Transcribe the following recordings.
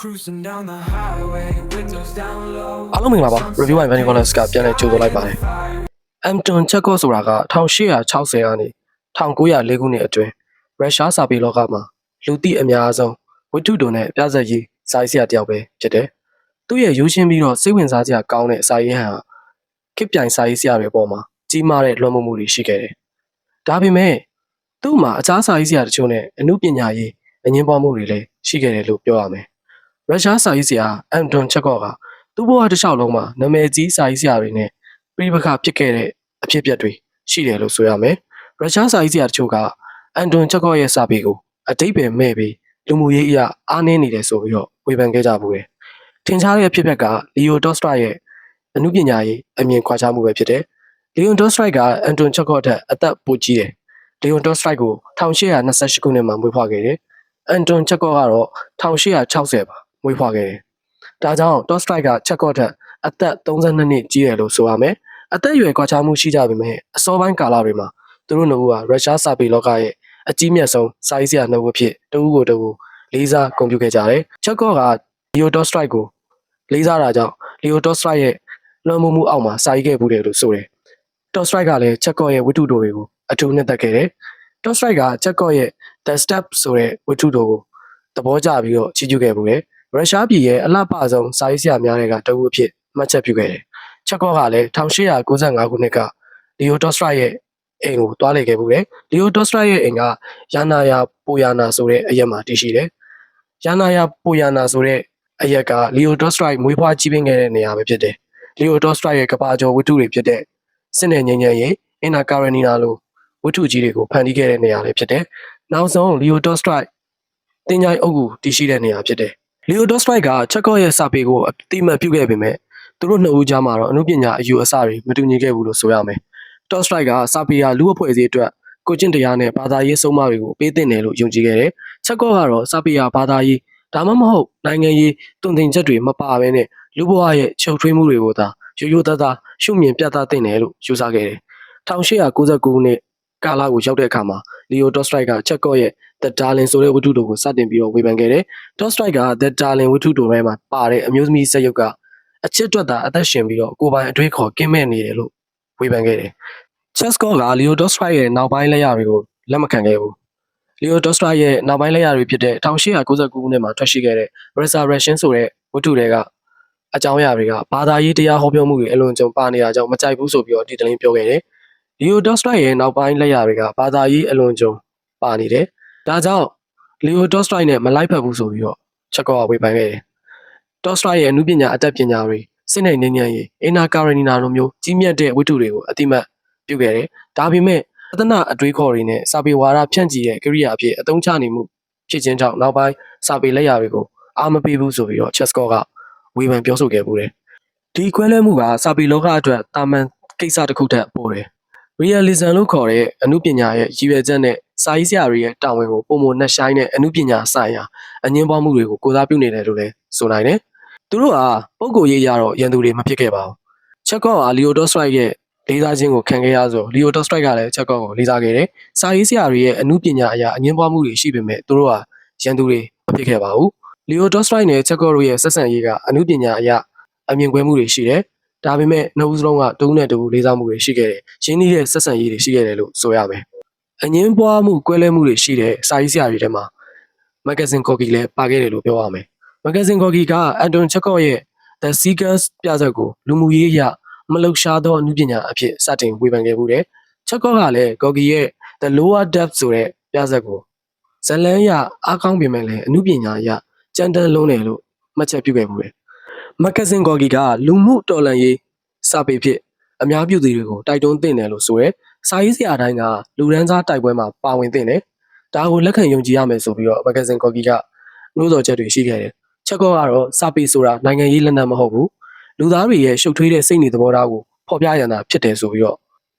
Cruising down the highway, windows down low. အားလုံးမင်္ဂလာပါ review by Vanny Collins ကပြန်လည်ကြိုဆိုလိုက်ပါတယ်အမ်တွန်ချက်ကော့ဆိုတာက1860ကနေ1904ခုနှစ်အတွင်းရုရှားစာပေလောကမှာလူသိအများဆုံးဝတ္ထုတုံနဲ့ပြဇာတ်ကြီးစာရေးဆရာတစ်ယောက်ပဲဖြစ်တယ်သူ့ရဲ့ရိုးရှင်းပြီးတော့စိတ်ဝင်စားစရာကောင်းတဲ့စာရေးဟန်ဟာခေတ်ပြိုင်စာရေးဆရာတွေပေါ်မှာကြီးမားတဲ့လွှမ်းမိုးမှုတွေရှိခဲ့တယ်ဒါပေမဲ့သူ့မှာအခြားစာရေးဆရာတချို့နဲ့အမှုပညာရေးအငင်းပွားမှုတွေလည်းရှိခဲ့တယ်လို့ပြောရမယ် ရုရှားစာရေးဆရာအမ်တွန်ချက်ကော့ကသူ့ဘဝတစ်လျှောက်လုံးမှာနာမည်ကြီးစာရေးဆရာတွေနဲ့ပြိပခဖြစ်ခဲ့တဲ့အဖြစ်အပျက်တွေရှိတယ်လို့ဆိုရမယ်။ရုရှားစာရေးဆရာတချို့ကအန်တွန်ချက်ကော့ရဲ့စာပေကိုအတိတ်ပဲမဲ့ပြီးလူမှုရေးအရာအားနည်းနေတယ်ဆိုပြီးတော့ဝေဖန်ခဲ့ကြဘူးတယ်။ထင်ရှားတဲ့အဖြစ်အပျက်ကလီယိုဒေါ့စထရိုက်ရဲ့အမှုပညာရေးအမြင်ခွာခြားမှုပဲဖြစ်တယ်။လီယိုဒေါ့စထရိုက်ကအန်တွန်ချက်ကော့ထက်အသက်ပိုကြီးတယ်။လီယိုဒေါ့စထရိုက်ကို1828ခုနှစ်မှာမွေးဖွားခဲ့တယ်။အန်တွန်ချက်ကော့ကတော့1860ပါ မွေးဖွားခဲ့တယ်။ဒါကြောင့် Top Strike ကချက်ကော့ထက်အသက်32နှစ်ကြီးတယ်လို့ဆိုရမယ်။အသက်အရွယ်ကွာခြားမှုရှိကြပေမဲ့အစောပိုင်းကာလတွေမှာသူတို့နှစ်ဦးဟာရုရှားစာပေလောကရဲ့အကြီးမြတ်ဆုံးစာရေးဆရာနှစ်ဦးအဖြစ်တဦးကိုတဦးလေးစားဂုဏ်ပြုခဲ့ကြတယ်။ချက်ကော့က Leo Top Strike ကိုလေးစားတာကြောင့် Leo Top Strike ရဲ့လွှမ်းမိုးမှုအောက်မှာစာရေးခဲ့မှုတယ်လို့ဆိုတယ်။ Top Strike ကလည်းချက်ကော့ရဲ့ဝတ္ထုတိုတွေကိုအထူးနှစ်သက်ခဲ့တယ်။ Top Strike ကချက်ကော့ရဲ့ The Step ဆိုတဲ့ဝတ္ထုတိုကိုသဘောကျပြီးတော့ချီးကျူးခဲ့မှုတယ်။ ရုရှားပြည်ရဲ့အလှပဆုံးစာရေးဆရာများတွေကတအုပ်အဖြစ်မှတ်ချက်ပြုခဲ့တယ်။ချက်ကော့ကလည်း1895ခုနှစ်ကလီယိုဒေါ့စထရိုက်ရဲ့အိမ်ကိုတွားလေခဲ့မှုတယ်။လီယိုဒေါ့စထရိုက်ရဲ့အိမ်ကယာနာယာပိုယာနာဆိုတဲ့အရက်မှာတည်ရှိတယ်။ယာနာယာပိုယာနာဆိုတဲ့အရက်ကလီယိုဒေါ့စထရိုက်မွေးဖွားကြီးပင်းခဲ့တဲ့နေရာပဲဖြစ်တယ်။လီယိုဒေါ့စထရိုက်ရဲ့ကဘာကျော်ဝတ္ထုတွေဖြစ်တဲ့စစ်နယ်ငញ្ញရဲ့အင်နာကာရနီနာလိုဝတ္ထုကြီးတွေကိုဖန်တီးခဲ့တဲ့နေရာလည်းဖြစ်တယ်။နောက်ဆုံးလီယိုဒေါ့စထရိုက်တင်ကြိုင်အုပ်ကိုတည်ရှိတဲ့နေရာဖြစ်တယ်။ လီယိုဒေါ့စထရိုက်ကချက်ကော့ရဲ့စာပေကိုအတိအမှတ်ပြုခဲ့ပေမဲ့သူတို့နှစ်ဦးကြားမှာတော့အမှုပညာအယူအဆတွေမတူညီခဲ့ဘူးလို့ဆိုရမယ်။ဒေါ့စထရိုက်ကစာပေဟာလူ့အဖွဲ့အစည်းအတွက်ကိုကျင့်တရားနဲ့ဘာသာရေးဆုံးမတွေကိုပေးသင့်တယ်လို့ယုံကြည်ခဲ့တယ်။ချက်ကော့ကတော့စာပေဟာဘာသာရေးဒါမှမဟုတ်နိုင်ငံရေးတုံသင်ချက်တွေမပါဘဲနဲ့လူ့ဘဝရဲ့ချုပ်ထွေးမှုတွေကိုသာရိုးရိုးသားသားရှုမြင်ပြသသင့်တယ်လို့ယူဆခဲ့တယ်။1899ခုနှစ် ကာလကိုရောက်တဲ့အခါမှာလီယိုဒေါ့စထရိုက်ကချက်ကော့ရဲ့ The Darling ဆိုတဲ့ဝတ္ထုတိုကိုစတင်ပြီးတော့ဝေဖန်ခဲ့တယ်။ Top Strike က The Darling ဝတ္ထုတိုထဲမှာပါတဲ့အမျိုးသမီးစက်ရုပ်ကအချစ်အတွက်သာအသက်ရှင်ပြီးတော့ကိုယ်ပိုင်အတွေးခေါ်ကင်းမဲ့နေတယ်လို့ဝေဖန်ခဲ့တယ်။ Chesco က Leo Top Strike ရဲ့နောက်ပိုင်းလက်ရာတွေကိုလက်မခံခဲ့ဘူး။ Leo Top Strike ရဲ့နောက်ပိုင်းလက်ရာတွေဖြစ်တဲ့1899ခုနှစ်မှာထွက်ရှိခဲ့တဲ့ Resurrection ဆိုတဲ့ဝတ္ထုတွေကအကြောင်းအရာတွေကဘာသာရေးတရားဟောပြောမှုတွေအလွန်ကြုံပါနေတာကြောင့်မကြိုက်ဘူးဆိုပြီးတော့ဒီတလင်းပြောခဲ့တယ်။ Leo Top Strike ရဲ့နောက်ပိုင်းလက်ရာတွေကဘာသာရေးအလွန်ကြုံပါနေတယ်။ဒါကြောင့်လီယိုဒေါ့စထရိုက်နဲ့မလိုက်ဖက်ဘူးဆိုပြီးတော့ချက်ကောကဝေဖန်ခဲ့တယ်။ဒေါ့စထရိုက်ရဲ့အမှုပညာအတတ်ပညာတွေစစ်နိုင်နေဉာဏ်ရည်အင်နာကာရနီနာလိုမျိုးကြီးမြတ်တဲ့ဝတ္ထုတွေကိုအတိမတ်ပြုခဲ့တယ်။ဒါပေမဲ့သဒနာအတွေးခေါ်တွေနဲ့စာပေဝါဒဖြန့်ချီတဲ့ကိရိယာအဖြစ်အသုံးချနေမှုဖြစ်ခြင်းကြောင့်နောက်ပိုင်းစာပေလက်ရာတွေကိုအာမပေးဘူးဆိုပြီးတော့ချက်စကောကဝေဖန်ပြောဆိုခဲ့ပူတယ်။ဒီခွဲလဲမှုကစာပေလောကအတွက်တာမန်ကိစ္စတစ်ခုထက်ပိုတယ်။ realism လို့ခေါ်တဲ့အမှုပညာရဲ့ရည်ရွယ်ချက်နဲ့စာရေးဆရာတွေရဲ့တာဝန်ကိုပုံမနှက်ဆိုင်တဲ့အမှုပညာဆိုင်ရာအငင်းပွားမှုတွေကိုကိုစားပြုနေတယ်လို့လည်းဆိုနိုင်တယ်။သူတို့ဟာပုံကိုရေးရတော့ရန်သူတွေမဖြစ်ခဲ့ပါဘူး။ချက်ကော့ဟာလီယိုဒေါ့စထရိုက်ရဲ့လေးစားခြင်းကိုခံခဲ့ရဆိုလီယိုဒေါ့စထရိုက်ကလည်းချက်ကော့ကိုလေးစားခဲ့တယ်။စာရေးဆရာတွေရဲ့အမှုပညာအရာအငင်းပွားမှုတွေရှိပေမဲ့သူတို့ဟာရန်သူတွေမဖြစ်ခဲ့ပါဘူး။လီယိုဒေါ့စထရိုက်နဲ့ချက်ကော့တို့ရဲ့ဆက်ဆံရေးကအမှုပညာအရာအမြင်ကွဲမှုတွေရှိတယ်။ ဒါပေမဲ့နှစ်ဦးစလုံးကတူးနဲ့တူးလေးစားမှုတွေရှိခဲ့တယ်။ရင်းနှီးတဲ့ဆက်ဆံရေးတွေရှိခဲ့တယ်လို့ဆိုရမယ်။အငင်းပွားမှုကွဲလဲမှုတွေရှိတဲ့စာရေးဆရာတွေထဲမှာမဂ္ဂဇင်းကော်ကီလည်းပါခဲ့တယ်လို့ပြောရမယ်။မဂ္ဂဇင်းကော်ကီကအန်တွန်ချက်ကော့ရဲ့ The Seekers ပြဇာတ်ကိုလူမှုရေးအရမလှုပ်ရှားသောအမှုပညာအဖြစ်စတင်ဝေဖန်ခဲ့မှုတယ်။ချက်ကော့ကလည်းကော်ကီရဲ့ The Lower Depth ဆိုတဲ့ပြဇာတ်ကိုဇလန်းရအားကောင်းပြင်မဲ့လည်းအမှုပညာအရကြမ်းတမ်းလုံးတယ်လို့မှတ်ချက်ပြုခဲ့မှုတယ်။မဂ္ဂဇင်းကော်ကီကလူမှုတော်လှန်ရေး စာပေဖြစ်အများပြည်သူတွေကိုတိုက်တွန်းသင့်တယ်လို့ဆိုရဲစာရေးဆရာတိုင်းကလူရန်စားတိုက်ပွဲမှာပါဝင်သင့်တယ်။ဒါကိုလက်ခံယုံကြည်ရမယ်ဆိုပြီးတော့မဂ္ဂဇင်းကော်ကီကနှိုးဆော်ချက်တွေရှိခဲ့တယ်။ချက်ကောကတော့စာပေဆိုတာနိုင်ငံရေးလက်နက်မဟုတ်ဘူး။လူသားတွေရဲ့ရှုပ်ထွေးတဲ့စိတ်နေသဘောထားကိုဖော်ပြရတာဖြစ်တယ်ဆိုပြီးတော့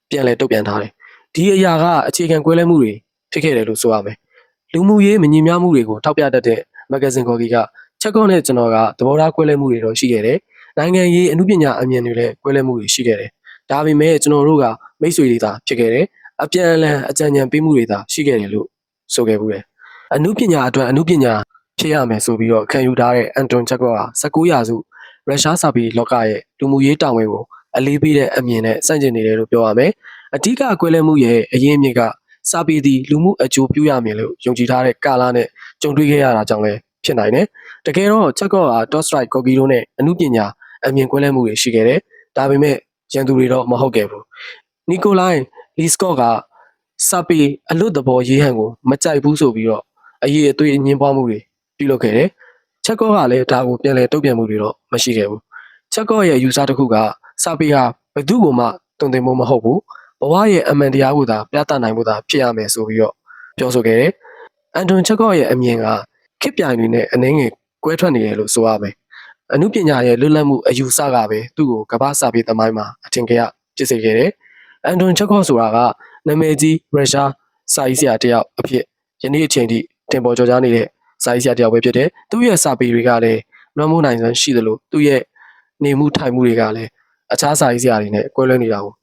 ပြန်လည်တုံ့ပြန်ထားတယ်။ဒီအရာကအခြေခံကွဲလဲမှုတွေဖြစ်ခဲ့တယ်လို့ဆိုရမယ်။လူမှုရေးမညီမျှမှုတွေကိုထောက်ပြတတ်တဲ့မဂ္ဂဇင်းကော်ကီကချက်ကောနဲ့ကျွန်တော်ကသဘောထားကွဲလဲမှုတွေတော့ရှိခဲ့တယ်။ နိုင်ငံရေးအမှုပညာအမြင်တွေလည်းကွဲလဲမှုတွေရှိခဲ့တယ်။ဒါပေမဲ့ကျွန်တော်တို့ကမိတ်ဆွေတွေသာဖြစ်ခဲ့တယ်။အပြန်အလှန်အကြံဉာဏ်ပေးမှုတွေသာရှိခဲ့တယ်လို့ဆိုခဲ့ဘူးတယ်။အမှုပညာအတွက်အမှုပညာဖြစ်ရမယ်ဆိုပြီးတော့ခံယူထားတဲ့အန်တွန်ချက်ကောဟာ19ရာစုရုရှားစာပေလောကရဲ့လူမှုရေးတာဝန်ကိုအလေးပေးတဲ့အမြင်နဲ့စန့်ကျင်နေတယ်လို့ပြောရမယ်။အဓိကကွဲလဲမှုရဲ့အရင်းအမြစ်ကစာပေသည်လူမှုအကျိုးပြုရမယ်လို့ယုံကြည်ထားတဲ့ကာလနဲ့ကြုံတွေ့ခဲ့ရတာကြောင့်လည်းဖြစ်နိုင်တယ်။တကယ်တော့ချက်ကောဟာ Tolstoy ကော်ဂီတို့နဲ့အမှုပညာ အမြင်ကွဲလဲမှုတွေရှိခဲ့တယ်။ဒါပေမဲ့ရန်သူတွေတော့မဟုတ်ခဲ့ဘူး။နီကိုလိုင်းလီစကော့ကစာပေအလွတ်သဘောရေးဟန်ကိုမကြိုက်ဘူးဆိုပြီးတော့အရေးအသွေးအငင်းပွားမှုတွေပြုလုပ်ခဲ့တယ်။ချက်ကောကလည်းဒါကိုပြန်လည်တုံ့ပြန်မှုတွေတော့မရှိခဲ့ဘူး။ချက်ကောရဲ့ယူဆတစ်ခုကစာပေဟာဘယ်သူ့ကိုမှတုံ့တင်မှုမဟုတ်ဘူး။ဘဝရဲ့အမှန်တရားကိုသာပြသနိုင်မှုသာဖြစ်ရမယ်ဆိုပြီးတော့ပြောဆိုခဲ့တယ်။အန်တွန်ချက်ကောရဲ့အမြင်ကခေတ်ပြိုင်တွေနဲ့အနှင်းငယ်ကွဲထွက်နေတယ်လို့ဆိုရမယ်။ အမှုပညာရဲ့လွတ်လပ်မှုအယူဆကပဲသူ့ကိုကမ္ဘာစာပေသမိုင်းမှာအထင်ကြီးဖြစ်စေခဲ့တယ်။အန်တွန်ချက်ကောဆိုတာကနာမည်ကြီးရုရှားစာရေးဆရာတစ်ယောက်အဖြစ်ယနေ့အချိန်ထိတင်ပေါ်ကျော်ကြားနေတဲ့စာရေးဆရာတစ်ယောက်ပဲဖြစ်တယ်။သူ့ရဲ့စာပေတွေကလည်းလွှမ်းမိုးနိုင်စွမ်းရှိသလိုသူ့ရဲ့နေမှုထိုင်မှုတွေကလည်းအခြားစာရေးဆရာတွေနဲ့ကွဲလွဲနေတာကို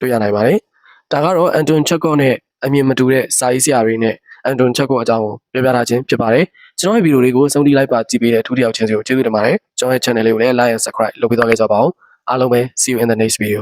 တွေ့ရနိုင်ပါတယ်။ဒါကတော့အန်တွန်ချက်ကောနဲ့အမြင်မတူတဲ့စာရေးဆရာတွေနဲ့အန်တွန်ချက်ကောအကြောင်းကိုပြောပြထားခြင်းဖြစ်ပါတယ်။ ကျွန်တော်ရဲ့ဗီဒီယိုလေးကိုစုံတီးလိုက်ပါကြည့်ပေးတဲ့ထူးတစ်ယောက်ချင်းစီကိုကျေးဇူးတင်ပါတယ်။ကျွန်တော်ရဲ့ channel လေးကိုလည်း like and subscribe လုပ်ပေးသွားခဲ့ကြပါဦး။အားလုံးပဲ see you in the next video